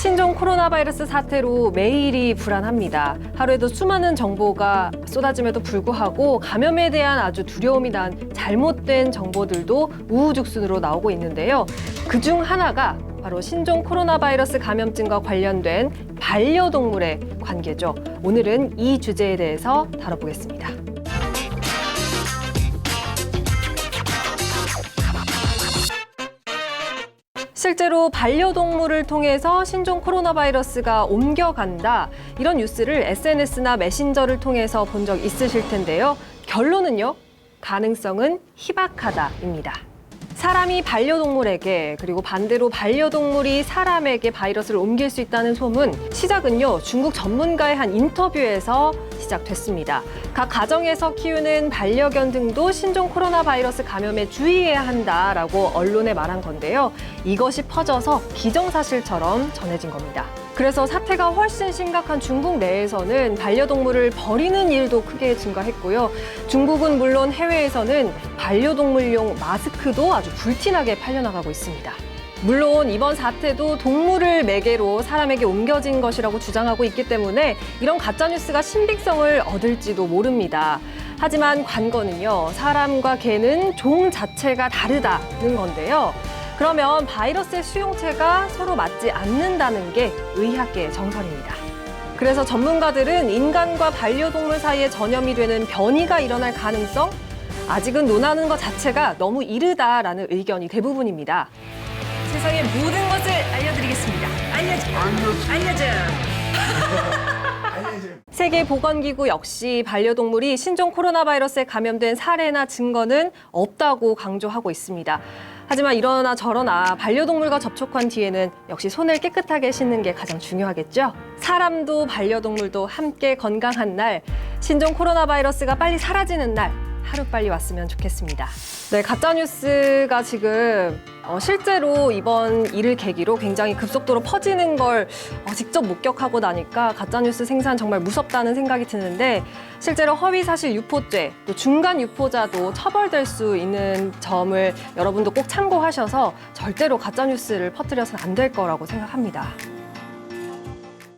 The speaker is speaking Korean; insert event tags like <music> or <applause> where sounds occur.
신종 코로나 바이러스 사태로 매일이 불안합니다. 하루에도 수많은 정보가 쏟아짐에도 불구하고 감염에 대한 아주 두려움이 난 잘못된 정보들도 우후죽순으로 나오고 있는데요. 그 중 하나가 바로 신종 코로나 바이러스 감염증과 관련된 반려동물의 관계죠. 오늘은 이 주제에 대해서 다뤄보겠습니다. 실제로 반려동물을 통해서 신종 코로나 바이러스가 옮겨간다. 이런 뉴스를 SNS나 메신저를 통해서 본 적 있으실 텐데요. 결론은요. 가능성은 희박하다입니다. 사람이 반려동물에게 그리고 반대로 반려동물이 사람에게 바이러스를 옮길 수 있다는 소문 시작은요 중국 전문가의 한 인터뷰에서 시작됐습니다. 각 가정에서 키우는 반려견 등도 신종 코로나 바이러스 감염에 주의해야 한다라고 언론에 말한 건데요. 이것이 퍼져서 기정사실처럼 전해진 겁니다. 그래서 사태가 훨씬 심각한 중국 내에서는 반려동물을 버리는 일도 크게 증가했고요. 중국은 물론 해외에서는 반려동물용 마스크도 아주 불티나게 팔려나가고 있습니다. 물론 이번 사태도 동물을 매개로 사람에게 옮겨진 것이라고 주장하고 있기 때문에 이런 가짜뉴스가 신빙성을 얻을지도 모릅니다. 하지만 관건은요, 사람과 개는 종 자체가 다르다는 건데요. 그러면 바이러스의 수용체가 서로 맞지 않는다는 게 의학계의 정설입니다. 그래서 전문가들은 인간과 반려동물 사이에 전염이 되는 변이가 일어날 가능성 아직은 논하는 것 자체가 너무 이르다라는 의견이 대부분입니다. 세상의 모든 것을 알려드리겠습니다. 알려줘. 알려줘. <laughs> 세계보건기구 역시 반려동물이 신종 코로나 바이러스에 감염된 사례나 증거는 없다고 강조하고 있습니다. 하지만 이러나 저러나 반려동물과 접촉한 뒤에는 역시 손을 깨끗하게 씻는 게 가장 중요하겠죠. 사람도 반려동물도 함께 건강한 날, 신종 코로나 바이러스가 빨리 사라지는 날, 하루빨리 왔으면 좋겠습니다. 네, 가짜뉴스가 지금 어, 실제로 이번 일을 계기로 굉장히 급속도로 퍼지는 걸 어, 직접 목격하고 나니까 가짜뉴스 생산 정말 무섭다는 생각이 드는데 실제로 허위사실 유포죄 또 중간 유포자도 처벌될 수 있는 점을 여러분도 꼭 참고하셔서 절대로 가짜뉴스를 퍼뜨려서는 안 될 거라고 생각합니다.